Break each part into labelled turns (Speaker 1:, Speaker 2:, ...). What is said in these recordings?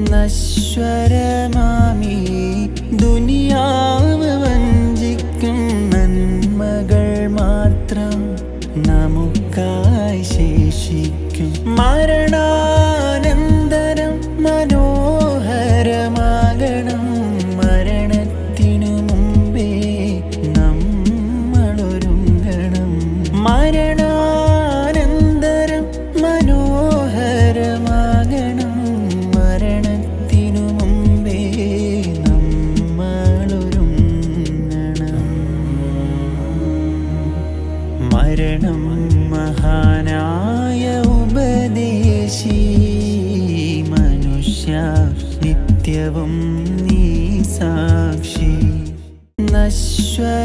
Speaker 1: നശ്വരമാമി ദുനിയാവ് വഞ്ചിക്കും നന്മകൾ മാത്രം. നമുക്കായി ശേഷിക്കും. മരണാനന്തരം മരണം മഹാനായ ഉപദേശി. മനുഷ്യ നിത്യവും നീ സാക്ഷി. നശ്വരമാമി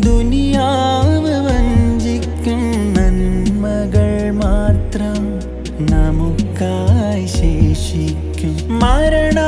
Speaker 1: ദുനിയാവ് വഞ്ചിക്കും നന്മകൾ മാത്രം. നമുക്കായി ശേഷിക്കും മരണ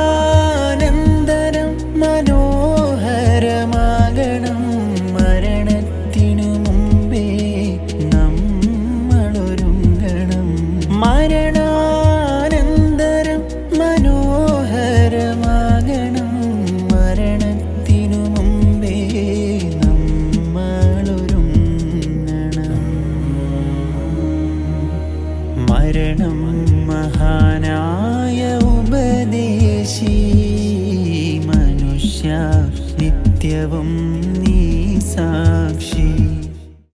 Speaker 1: കാരണം മഹാനായ ഉപദേശി. മനുഷ്യ നിത്യവും നീ സാക്ഷി.